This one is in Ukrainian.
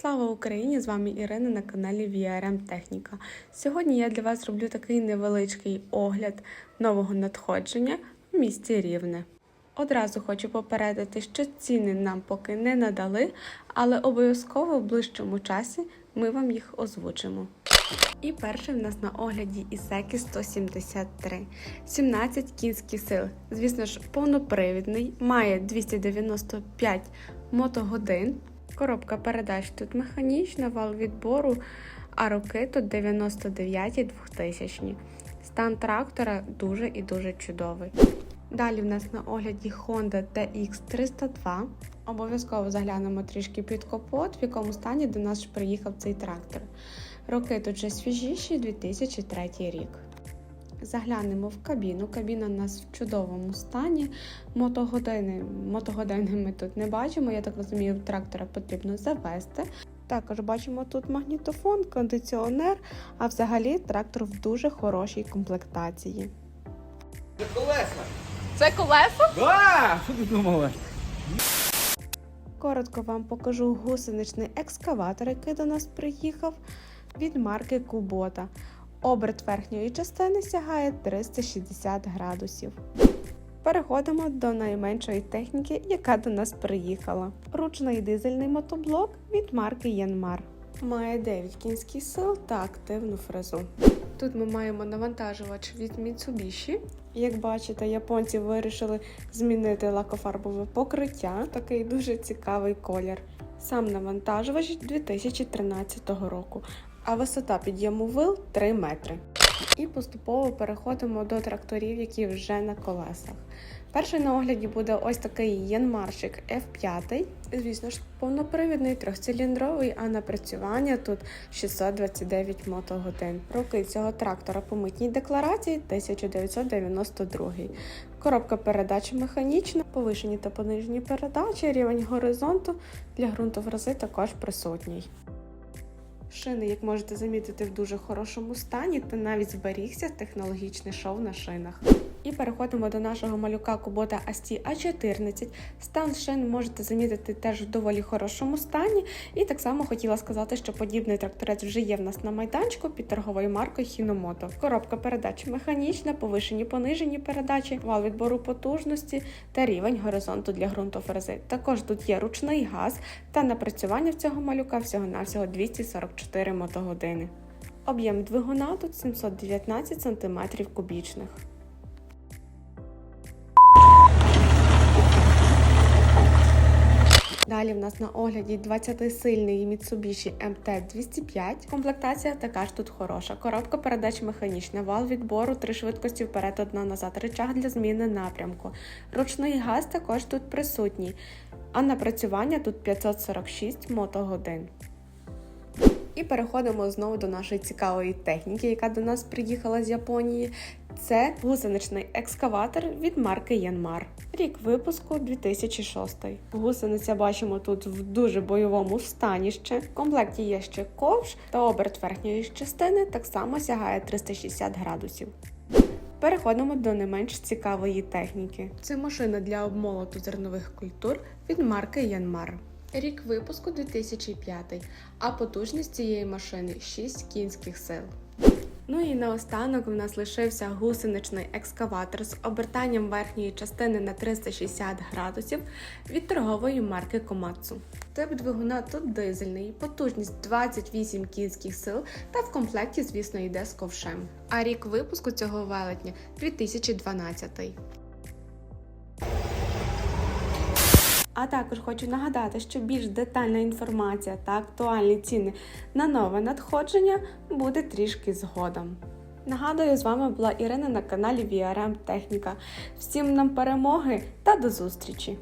Слава Україні! З вами Ірина на каналі VRM Техніка. Сьогодні я для вас роблю такий невеличкий огляд нового надходження в місті Рівне. Одразу хочу попередити, що ціни нам поки не надали, але обов'язково в ближчому часі ми вам їх озвучимо. І перший в нас на огляді Ісекі 173, 17 кінських сил. Звісно ж, повнопривідний, має 295 мотогодин. Коробка передач тут механічна, вал відбору, а роки тут 99-2000. Стан трактора дуже і дуже чудовий. Далі в нас на огляді Honda TX302. Обов'язково заглянемо трішки під капот, в якому стані до нас приїхав цей трактор. Роки тут вже свіжіші, 2003 рік. Заглянемо в кабіну. Кабіна у нас в чудовому стані. Мотогодини, мотогодини ми тут не бачимо. Я так розумію, трактора потрібно завести. Також бачимо тут магнітофон, кондиціонер, а взагалі трактор в дуже хорошій комплектації. Це колеса. Це колесо? Да! Що ти думала? Коротко вам покажу гусеничний екскаватор, який до нас приїхав від марки Кубота. Оберт верхньої частини сягає 360 градусів. Переходимо до найменшої техніки, яка до нас приїхала. Ручний дизельний мотоблок від марки Янмар. Має 9 кінських сил та активну фрезу. Тут ми маємо навантажувач від Mitsubishi. Як бачите, японці вирішили змінити лакофарбове покриття, такий дуже цікавий колір. Сам навантажувач 2013 року, а висота підйому вил 3 метри. І поступово переходимо до тракторів, які вже на колесах. Перший на огляді буде ось такий Янмарчик F5. Звісно ж, повнопривідний трьохциліндровий, а напрацювання тут 629 мотогодин. Роки цього трактора по митній декларації 1992. Коробка передач механічна, повишені та понижені передачі, рівень горизонту для ґрунтоврази також присутній. Шини, як можете замітити, в дуже хорошому стані та навіть зберігся технологічний шов на шинах. І переходимо до нашого малюка Кубота Асті А14. Стан шин можете замітити теж в доволі хорошому стані. І так само хотіла сказати, що подібний тракторець вже є в нас на майданчику під торговою маркою Хіномото. Коробка передач механічна, повишені понижені передачі, вал відбору потужності та рівень горизонту для ґрунтофрези. Також тут є ручний газ та напрацювання в цього малюка всього-навсього 244 мотогодини. Об'єм двигуна тут 719 см кубічних. Далі в нас на огляді 20-сильний Mitsubishi MT-205. Комплектація така ж тут хороша. Коробка передач механічна, вал відбору, три швидкості вперед, одна назад, рычаг для зміни напрямку. Ручний газ також тут присутній, а напрацювання тут 546 мотогодин. І переходимо знову до нашої цікавої техніки, яка до нас приїхала з Японії. Це гусеничний екскаватор від марки Янмар. Рік випуску 2006. Гусениця бачимо тут в дуже бойовому стані ще. В комплекті є ще ковш та оберт верхньої частини так само сягає 360 градусів. Переходимо до не менш цікавої техніки. Це машина для обмолоту зернових культур від марки Янмар. Рік випуску 2005, а потужність цієї машини 6 кінських сил. Ну і наостанок в нас лишився гусеничний екскаватор з обертанням верхньої частини на 360 градусів від торгової марки Komatsu. Тип двигуна тут дизельний, потужність 28 кінських сил та в комплекті, звісно, йде з ковшем. А рік випуску цього велетня 2012. А також хочу нагадати, що більш детальна інформація та актуальні ціни на нове надходження буде трішки згодом. Нагадую, з вами була Ірина на каналі VRM Техніка. Всім нам перемоги та до зустрічі!